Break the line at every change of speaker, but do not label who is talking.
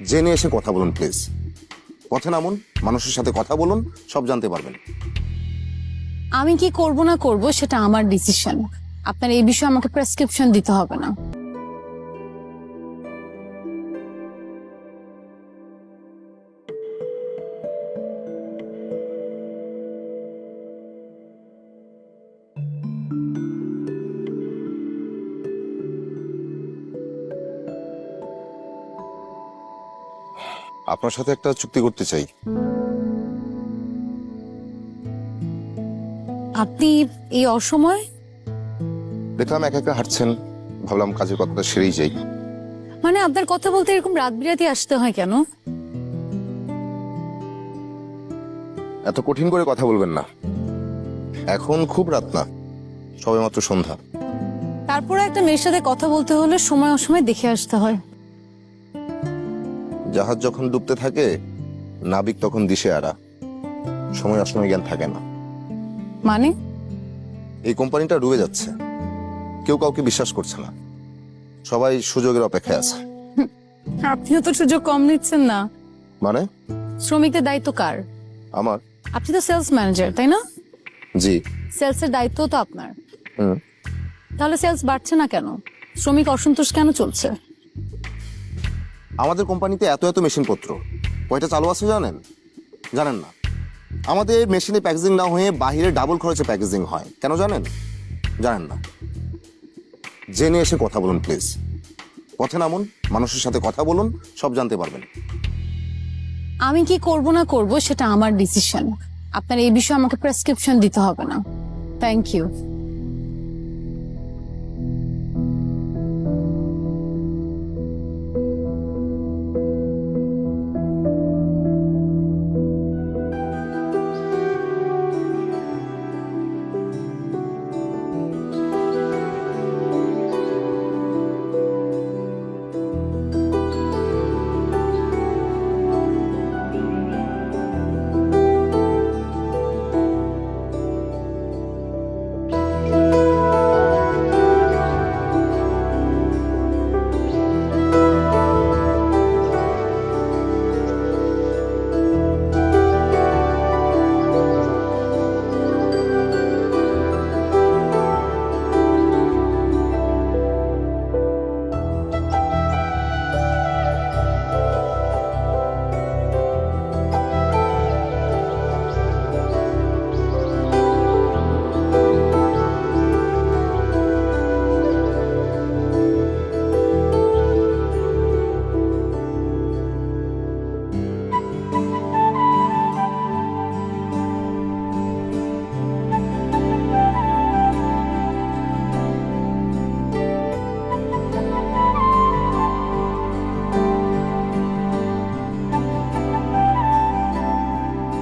জেনে এসে কথা বলুন প্লিজ পথে নামুন, মানুষের সাথে কথা বলুন, সব জানতে পারবেন।
আমি কি করব না করব সেটা আমার ডিসিশন আপনার এই বিষয়ে আমাকে প্রেসক্রিপশন দিতে হবে না।
আপনার সাথে একটা চুক্তি করতে চাই।
আপনি এই অসময়?
দেখলাম একা একা হাঁটছেন ভাবলাম কাজের কথাটা সেরেই যাই।
মানে আপনার কথা বলতে এরকম রাত বিরাতে আসতে হয় কেন?
এত কঠিন করে কথা বলবেন না। এখন খুব রাত না সবে মাত্র সন্ধ্যা।
তারপরে একটা মেয়ের সাথে কথা বলতে হলে সময় অসময় দেখে আসতে হয়।
জাহাজ যখন ডুবতে থাকে নাবিক তখন দিশে আরা সময় অসময় জ্ঞান থাকে না।
মানে?
এই কোম্পানিটা ডুবে যাচ্ছে। কেউ কাউকে বিশ্বাস করছে না। সবাই সুযোগের অপেক্ষায় আছে।
আপনিও তো সুযোগ কম নিচ্ছেন না।
মানে?
শ্রমিকদের দায়িত্ব কার?
আমার?
আপনি তো সেলস ম্যানেজার তাই না?
জি।
সেলস এর দায়িত্ব তো আপনার।
হুম।
তাহলে সেলস বাড়ছে না কেন? শ্রমিক অসন্তোষ কেন চলছে?
আমাদের কোম্পানিতে এত এত মেশিনপত্র। কয়টা চালু আছে জানেন? জানেন না। আমাদের মেশিনে প্যাকেজিং না হয়ে বাইরে ডাবল খরচে প্যাকেজিং হয়। কেন জানেন? জানেন না। জেনে এসে কথা বলুন প্লিজ পথে নামুন, মানুষের সাথে কথা বলুন, সব জানতে পারবেন।
আমি কি করব না করব সেটা আমার ডিসিশন আপনার এই বিষয়ে আমাকে প্রেসক্রিপশন দিতে হবে না। Thank you